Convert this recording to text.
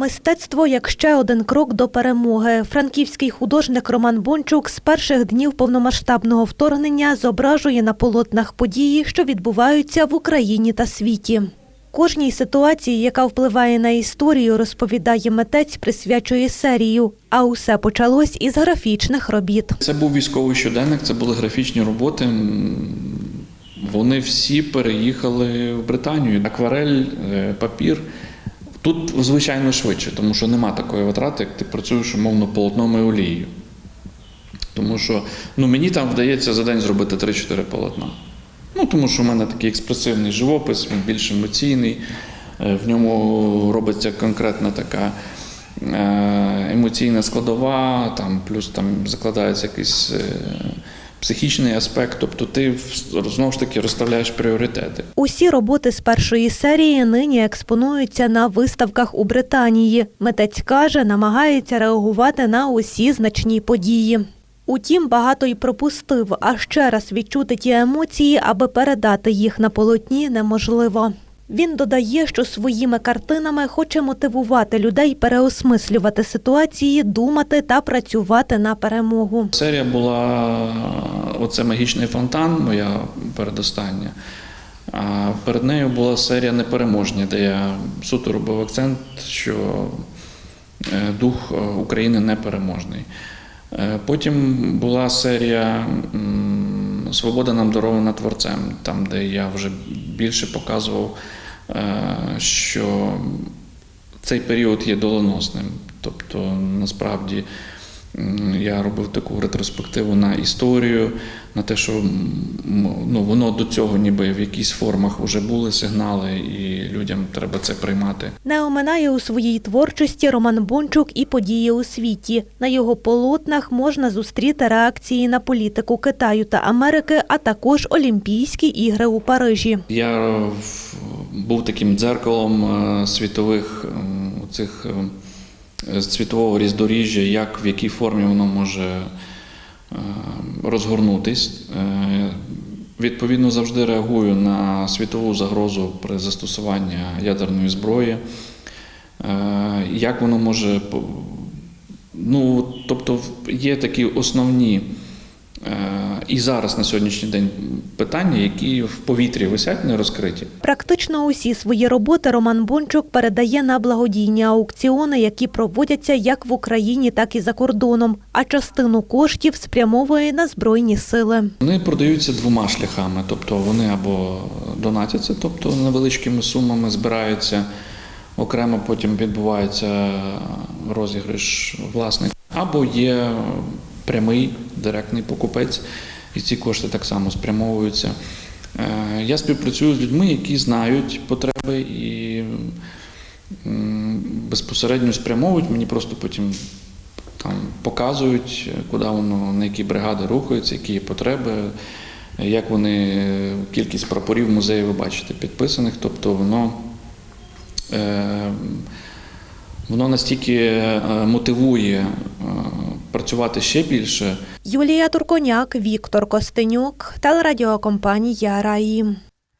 Мистецтво як ще один крок до перемоги. Франківський художник Роман Бончук з перших днів повномасштабного вторгнення зображує на полотнах події, що відбуваються в Україні та світі. Кожній ситуації, яка впливає на історію, розповідає митець, присвячує серію. А усе почалось із графічних робіт. Це був військовий щоденник, це були графічні роботи. Вони всі переїхали в Британію. Акварель, е, папір. Тут, звичайно, швидше, тому що нема такої витрати, як ти працюєш умовно полотном і олією. Тому що ну, мені там вдається за день зробити 3-4 полотна. Ну, тому що в мене такий експресивний живопис, він більш емоційний. Е, В ньому робиться конкретна така е, емоційна складова, там, плюс там закладається якийсь е, психічний аспект. Тобто ти знову ж таки розставляєш пріоритети. Усі роботи з першої серії нині експонуються на виставках у Британії. Митець каже, намагається реагувати на усі значні події. Утім, багато й пропустив, а ще раз відчути ті емоції, аби передати їх на полотні, неможливо. Він додає, що своїми картинами хоче мотивувати людей переосмислювати ситуації, думати та працювати на перемогу. Серія була оце магічний фонтан, моя передостання. А перед нею була серія Непереможні, де я суто робив акцент, що е, дух України непереможний. Е, Потім була серія Свобода нам дарована творцем, там, де я вже більше показував, що цей період є доленосним. Тобто, насправді, я робив таку ретроспективу на історію, на те, що ну, воно до цього ніби в якійсь формах вже були сигнали, і людям треба це приймати. Не оминає у своїй творчості Роман Бончук і події у світі. На його полотнах можна зустріти реакції на політику Китаю та Америки, а також Олімпійські ігри у Парижі. Я е, був таким дзеркалом е, світових ем, цих світового різдоріжжя, як в якій формі воно може е, розгорнутись. Е, Відповідно, завжди реагую на світову загрозу при застосуванні ядерної зброї. Е, Як воно може Ну, тобто є такі основні е, і зараз на сьогоднішній день питання, які в повітрі висять, не розкриті. Практично усі свої роботи Роман Бончук передає на благодійні аукціони, які проводяться як в Україні, так і за кордоном. А частину коштів спрямовує на збройні сили. Вони продаються двома шляхами, тобто вони або донатяться, тобто невеличкими сумами збираються, окремо потім відбувається розіграш власник, або є прямий директний покупець, і ці кошти так само спрямовуються. Е, Я співпрацюю з людьми, які знають потреби і безпосередньо спрямовують. Мені просто потім там показують, куди воно, на які бригади рухаються, які є потреби, як вони, кількість прапорів в музеї ви бачите підписаних, тобто воно. Е, Воно настільки е, мотивує працювати ще більше, Юлія Турконяк, Віктор Костенюк, телерадіокомпанія Раї.